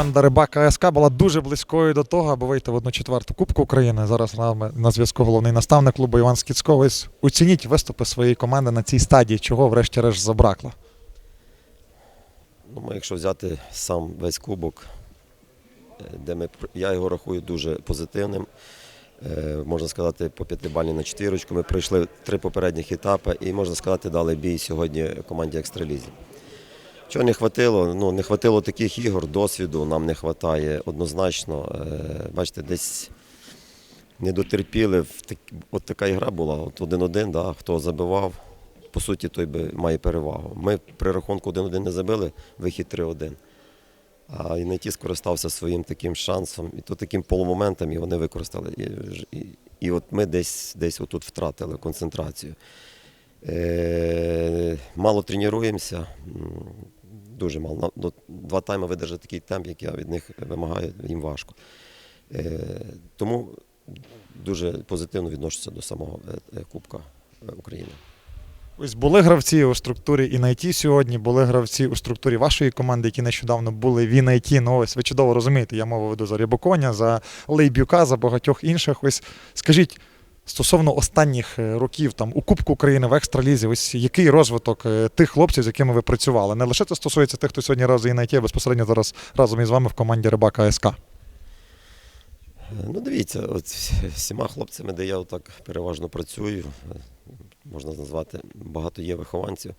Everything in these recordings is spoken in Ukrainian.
Команда Рибака СК була дуже близькою до того, аби вийти в одну четверту Кубку України. Зараз нами на зв'язку головний наставник клубу Іван Скіцько. Ось Оцініть виступи своєї команди на цій стадії, чого врешті-решт забракло. Ну, якщо взяти сам весь кубок, е, де ми, я його рахую дуже позитивним. Е, Можна сказати, по п'ятибальні на четвірочку. Ми пройшли три попередніх етапи і, можна сказати, дали бій сьогодні команді Екстралізі. Чого не хватило? Ну, не хватило таких ігор, досвіду нам не вистачає однозначно. Е, Бачите, десь не дотерпіли. От така ігра була, от 1-1, да, хто забивав, по суті, той би має перевагу. Ми при рахунку 1-1 не забили, вихід 3-1. А Інайті скористався своїм таким шансом, і то таким полумоментом, і вони використали. І, і, і от ми десь, десь отут втратили концентрацію. Е, мало тренуємося, дуже мало. Ну, Два тайми видержати такий темп, як я від них вимагаю, їм важко. Е, тому дуже позитивно відношуся до самого е, е, Кубка України. Ось були гравці у структурі Інайті сьогодні, були гравці у структурі вашої команди, які нещодавно були в Інайті. Ну ось ви чудово розумієте, я мову веду за Рябоконя, за Лейбюка, за багатьох інших. Ось скажіть. Стосовно останніх е, років там у Кубку України в екстралізі, ось який розвиток е, тих хлопців, з якими ви працювали? Не лише це стосується тих, хто сьогодні разом Інайті, а безпосередньо зараз разом із вами в команді Рибака СК. Е, Ну, дивіться, от всіма хлопцями, де я отак переважно працюю, можна назвати, багато є вихованців,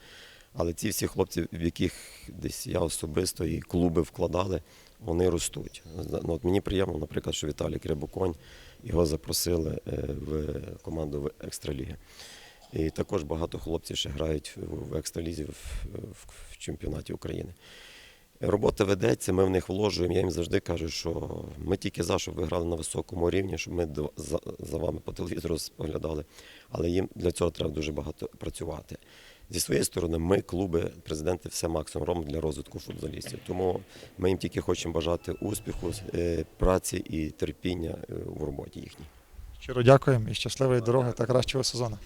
але ці всі хлопці, в яких десь я особисто і клуби вкладали, вони ростуть. Ну, от мені приємно, наприклад, що Віталій Крябоконь, його запросили е, в команду в Екстраліги. І також багато хлопців ще грають в екстралізі в, чемпіонаті України. Робота ведеться, ми в них вложуємо. Я їм завжди кажу, що ми тільки за, щоб ви грали на високому рівні, щоб ми за вами по телевізору споглядали. Але їм для цього треба дуже багато працювати. Зі своєї сторони, ми, клуби, президенти, все максимум робимо для розвитку футболістів. Тому ми їм тільки хочемо бажати успіху, е, праці і терпіння е, в роботі їхній. Щиро дякуємо і щасливої дороги та кращого сезону.